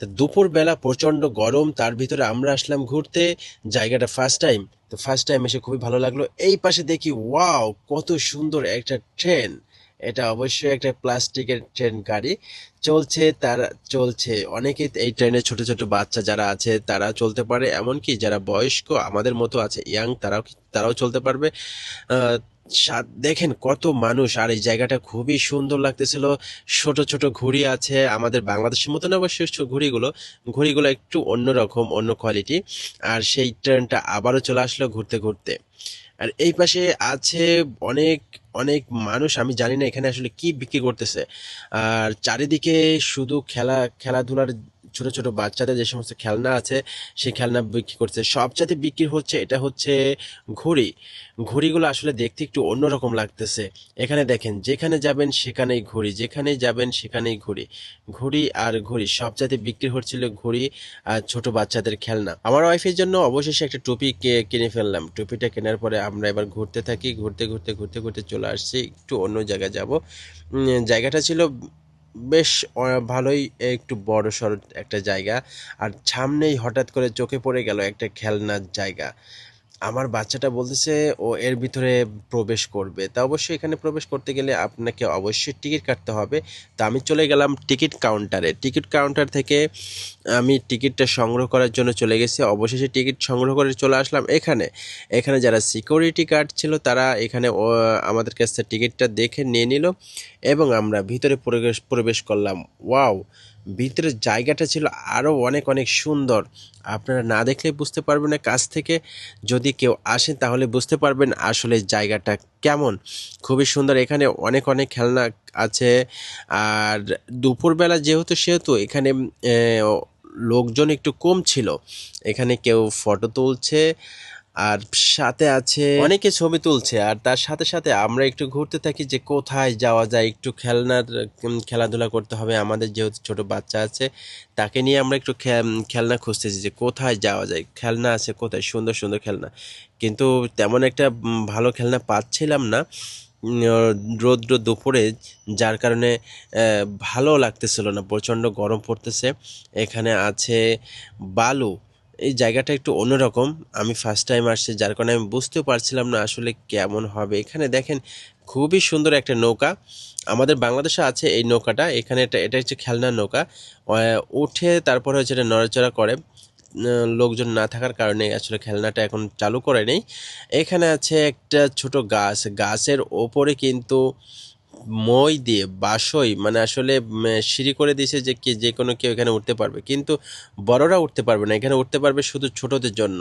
তো দুপুরবেলা প্রচণ্ড গরম, তার ভিতরে আমরা আসলাম ঘুরতে, জায়গাটা ফার্স্ট টাইম তো ফার্স্ট টাইম এসে খুবই ভালো লাগল। এই পাশে দেখি ওয়াও কত সুন্দর একটা ট্রেন এটা অবশ্যই একটা প্লাস্টিকের ট্রেন গাড়ি। চলছে তারা, চলছে। অনেকে এই ট্রেনে ছোট ছোট বাচ্চা যারা আছে, তারা চলতে পারে। এমনকি যারা বয়স্ক, আমাদের মতো আছে, ইয়াং, তারাও তারাও চলতে পারবে। দেখেন কত মানুষ, আর এই জায়গাটা খুবই সুন্দর লাগতেছিল। ছোট ছোট ঘুড়ি আছে, আমাদের বাংলাদেশের মতন অবশ্যই ঘুড়িগুলো। ঘুড়িগুলো একটু অন্যরকম, অন্য কোয়ালিটি আর সেই ট্রেনটা আবারও চলে আসলো ঘুরতে ঘুরতে। আর এই পাশে আছে অনেক অনেক মানুষ, আমি জানি না এখানে আসলে কি বিক্রি করতেছে। আর চারিদিকে শুধু খেলা, খেলাধুলার ছোট ছোট বাচ্চাদের যে সমস্ত খেলনা আছে, সেই খেলনা বিক্রি করছে। সবচাইতে বিক্রি হচ্ছে, এটা হচ্ছে ঘড়ি। ঘড়িগুলো আসলে দেখতে একটু অন্যরকম লাগতেছে। এখানে দেখেন, যেখানে যাবেন সেখানেই ঘড়ি, যেখানেই যাবেন সেখানেই ঘড়ি। ঘড়ি আর ঘড়ি, সবচাইতে বিক্রি হচ্ছিল ঘড়ি আর ছোট বাচ্চাদের খেলনা। আমার ওয়াইফের জন্য অবশেষে একটা টুপি কিনে ফেললাম। টুপিটা কেনার পরে আমরা এবার ঘুরতে থাকি, ঘুরতে ঘুরতে ঘুরতে ঘুরতে চলে আসছি। একটু অন্য জায়গায় যাব। জায়গাটা ছিল বেশ ভালোই একটু বড় সড় একটা জায়গা। আর সামনেই হঠাৎ করে চোখে পড়ে গেল একটা খেলনার জায়গা। আমার বাচ্চাটা বলতেছে, ও এর ভিতরে প্রবেশ করবে। তা অবশ্যই এখানে প্রবেশ করতে গেলে আপনাকে অবশ্যই টিকিট কাটতে হবে। তা আমি চলে গেলাম টিকিট কাউন্টারে। টিকিট কাউন্টার থেকে আমি টিকিটটা সংগ্রহ করার জন্য চলে গেছি। অবশেষে টিকিট সংগ্রহ করে চলে আসলাম এখানে। এখানে যারা সিকিউরিটি গার্ড ছিল তারা এখানে আমাদের কাছ টিকিটটা দেখে নিয়ে নিল এবং আমরা ভিতরে প্রবেশ প্রবেশ করলাম। ওয়াও! ভিতরের জায়গাটা ছিল আরও অনেক অনেক সুন্দর। আপনারা না দেখলে বুঝতে পারবেন না, কাছ থেকে যদি কেউ আসেন তাহলে বুঝতে পারবেন আসলে জায়গাটা কেমন। খুবই সুন্দর, এখানে অনেক অনেক খেলনা আছে। আর দুপুরবেলা যেহেতু, সেহেতু এখানে লোকজন একটু কম ছিল। এখানে কেউ ফটো তুলছে আর সাথে আছে অনেকে ছবি তুলছে, আর তার সাথে সাথে আমরা একটু ঘুরতে থাকি যে কোথায় যাওয়া যায়, একটু খেলনার খেলাধুলা করতে হবে। আমাদের যেহেতু ছোট বাচ্চা আছে, তাকে নিয়ে আমরা একটু খেলনা খুঁজতেছি যে কোথায় যাওয়া যায়। খেলনা আছে কোথায়? সুন্দর সুন্দর খেলনা। কিন্তু তেমন একটা ভালো খেলনা পাচ্ছিলাম না। রৌদ্র দুপুরে, যার কারণে ভালো লাগতেছিল না। প্রচণ্ড গরম পড়তেছে। এখানে আছে বালু। এই জায়গাটা একটু অন্যরকম। আমি ফার্স্ট টাইম আসছি, যার কারণে আমি বুঝতেও পারছিলাম না আসলে কেমন হবে। এখানে দেখেন খুবই সুন্দর একটা নৌকা। আমাদের বাংলাদেশে আছে এই নৌকাটা। এখানে এটা এটা হচ্ছে খেলনার নৌকা। উঠে তারপরে হচ্ছে এটা নড়াচড়া করে। লোকজন না থাকার কারণে আসলে খেলনাটা এখন চালু করে নেই। এখানে আছে একটা ছোট গাছ। গাছের ওপরে কিন্তু মই দিয়ে, বাসই মানে আসলে সিঁড়ি করে দিয়েছে যে কে, যে কোনো কেউ এখানে উঠতে পারবে। কিন্তু বড়রা উঠতে পারবে না, এখানে উঠতে পারবে শুধু ছোটদের জন্য।